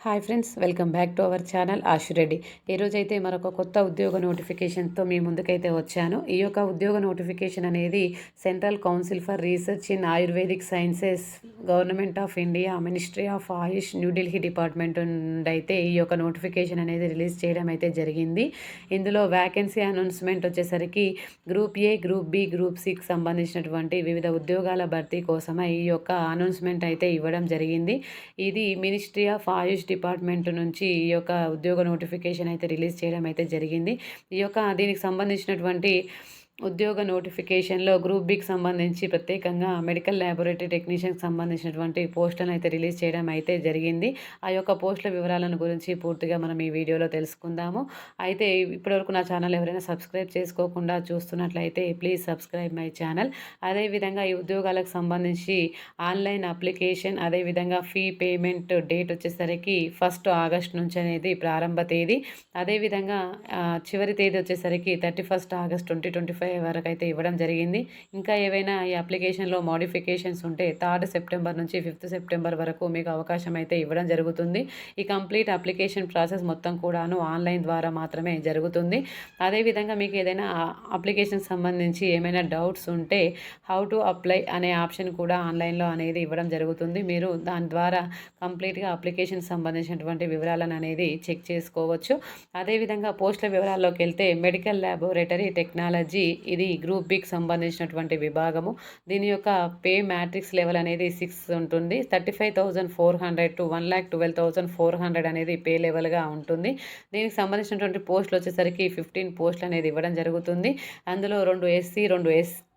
Hi friends welcome back to our channel Ashu Reddy ఈరోజైతే మరొక కొత్త ఉద్యోగ నోటిఫికేషన్తో మీ ముందుకైతే వచ్చాను. ఈ యొక్క ఉద్యోగ నోటిఫికేషన్ అనేది central council for research in ayurvedic sciences government of India ministry of AYUSH New Delhi department నుండి అయితే ఈ యొక్క నోటిఫికేషన్ అనేది రిలీజ్ చేయడం అయితే జరిగింది. ఇందులో వ్యాకెన్సీ అనౌన్స్మెంట్ వచ్చేసరికి group A group B group సికి సంబంధించినటువంటి వివిధ ఉద్యోగాల భర్తీ కోసమై ఈ యొక్క అనౌన్స్మెంట్ అయితే ఇవ్వడం జరిగింది. ఇది మినిస్ట్రీ ఆఫ్ ఆయుష్ డిపార్ట్మెంట్ నుంచి ఈ యొక్క ఉద్యోగ నోటిఫికేషన్ అయితే రిలీజ్ చేయడం అయితే జరిగింది. ఈ యొక్క దీనికి సంబంధించినటువంటి ఉద్యోగ నోటిఫికేషన్లో గ్రూప్ బికి సంబంధించి ప్రత్యేకంగా మెడికల్ ల్యాబొరేటరీ టెక్నీషియన్కి సంబంధించినటువంటి పోస్టులను అయితే రిలీజ్ చేయడం అయితే జరిగింది. ఆ యొక్క పోస్టుల వివరాలను గురించి పూర్తిగా మనం ఈ వీడియోలో తెలుసుకుందాము. అయితే ఇప్పటివరకు నా ఛానల్ ఎవరైనా సబ్స్క్రైబ్ చేసుకోకుండా చూస్తున్నట్లయితే ప్లీజ్ సబ్స్క్రైబ్ మై ఛానల్. అదేవిధంగా ఈ ఉద్యోగాలకు సంబంధించి ఆన్లైన్ అప్లికేషన్ అదేవిధంగా ఫీ పేమెంట్ డేట్ వచ్చేసరికి ఫస్ట్ ఆగస్ట్ నుంచి అనేది ప్రారంభ తేదీ. అదేవిధంగా చివరి తేదీ వచ్చేసరికి thirty first August twenty twenty five వరకు అయితే ఇవ్వడం జరిగింది. ఇంకా ఏవైనా ఈ అప్లికేషన్లో మోడిఫికేషన్స్ ఉంటే థర్డ్ సెప్టెంబర్ నుంచి ఫిఫ్త్ సెప్టెంబర్ వరకు మీకు అవకాశం అయితే ఇవ్వడం జరుగుతుంది. ఈ కంప్లీట్ అప్లికేషన్ ప్రాసెస్ మొత్తం కూడాను ఆన్లైన్ ద్వారా మాత్రమే జరుగుతుంది. అదేవిధంగా మీకు ఏదైనా అప్లికేషన్ సంబంధించి ఏమైనా డౌట్స్ ఉంటే హౌ టు అప్లై అనే ఆప్షన్ కూడా ఆన్లైన్లో అనేది ఇవ్వడం జరుగుతుంది. మీరు దాని ద్వారా కంప్లీట్గా అప్లికేషన్ సంబంధించినటువంటి వివరాలను అనేది చెక్ చేసుకోవచ్చు. అదేవిధంగా పోస్టుల వివరాల్లోకి వెళ్తే మెడికల్ ల్యాబొరేటరీ టెక్నాలజీ ఇది గ్రూప్ బికి సంబంధించినటువంటి విభాగము. దీని యొక్క పే మ్యాట్రిక్స్ లెవెల్ అనేది సిక్స్ ఉంటుంది. Thirty five thousand four hundred to one lakh twelve thousand four hundred అనేది పే లెవెల్గా ఉంటుంది. దీనికి సంబంధించినటువంటి పోస్టులు వచ్చేసరికి ఫిఫ్టీన్ పోస్టులు అనేది ఇవ్వడం జరుగుతుంది. అందులో రెండు ఎస్సీ రెండు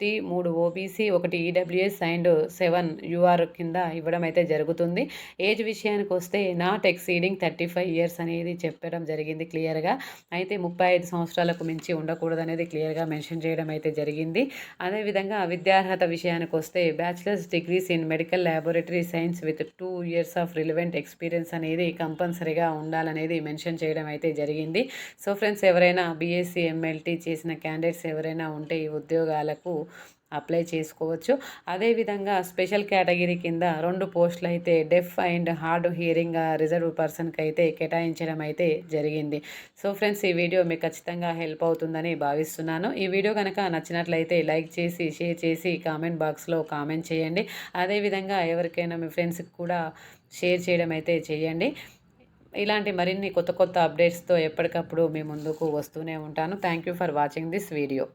ఎస్టీ మూడు ఓబీసీ ఒకటి ఈడబ్ల్యూఎస్ అండ్ సెవెన్ యూఆర్ కింద ఇవ్వడం అయితే జరుగుతుంది. ఏజ్ విషయానికి వస్తే not exceeding thirty five years అనేది చెప్పడం జరిగింది క్లియర్గా అయితే ముప్పై ఐదు సంవత్సరాలకు మించి ఉండకూడదు అనేది క్లియర్గా మెన్షన్ చేయడం అయితే జరిగింది. అదేవిధంగా విద్యార్హత విషయానికి వస్తే bachelor's degrees in medical laboratory science with two years of relevant experience అనేది కంపల్సరీగా ఉండాలనేది మెన్షన్ చేయడం అయితే జరిగింది. సో ఫ్రెండ్స్ ఎవరైనా బీఎస్సీ ఎంఎల్టీ చేసిన క్యాండిడేట్స్ ఎవరైనా ఉంటే ఈ ఉద్యోగాలకు అప్లై చేసుకోవచ్చు. అదేవిధంగా స్పెషల్ కేటగిరీ కింద రెండు పోస్టులు అయితే deaf and hard hearing reserve పర్సన్కి అయితే కేటాయించడం అయితే జరిగింది. సో ఫ్రెండ్స్ ఈ వీడియో మీకు ఖచ్చితంగా హెల్ప్ అవుతుందని భావిస్తున్నాను. ఈ వీడియో కనుక నచ్చినట్లయితే లైక్ చేసి షేర్ చేసి కామెంట్ బాక్స్లో కామెంట్ చేయండి. అదేవిధంగా ఎవరికైనా మీ ఫ్రెండ్స్కి కూడా షేర్ చేయడం అయితే చేయండి. ఇలాంటి మరిన్ని కొత్త కొత్త అప్డేట్స్తో ఎప్పటికప్పుడు మీ ముందుకు వస్తూనే ఉంటాను. Thank you for watching this video.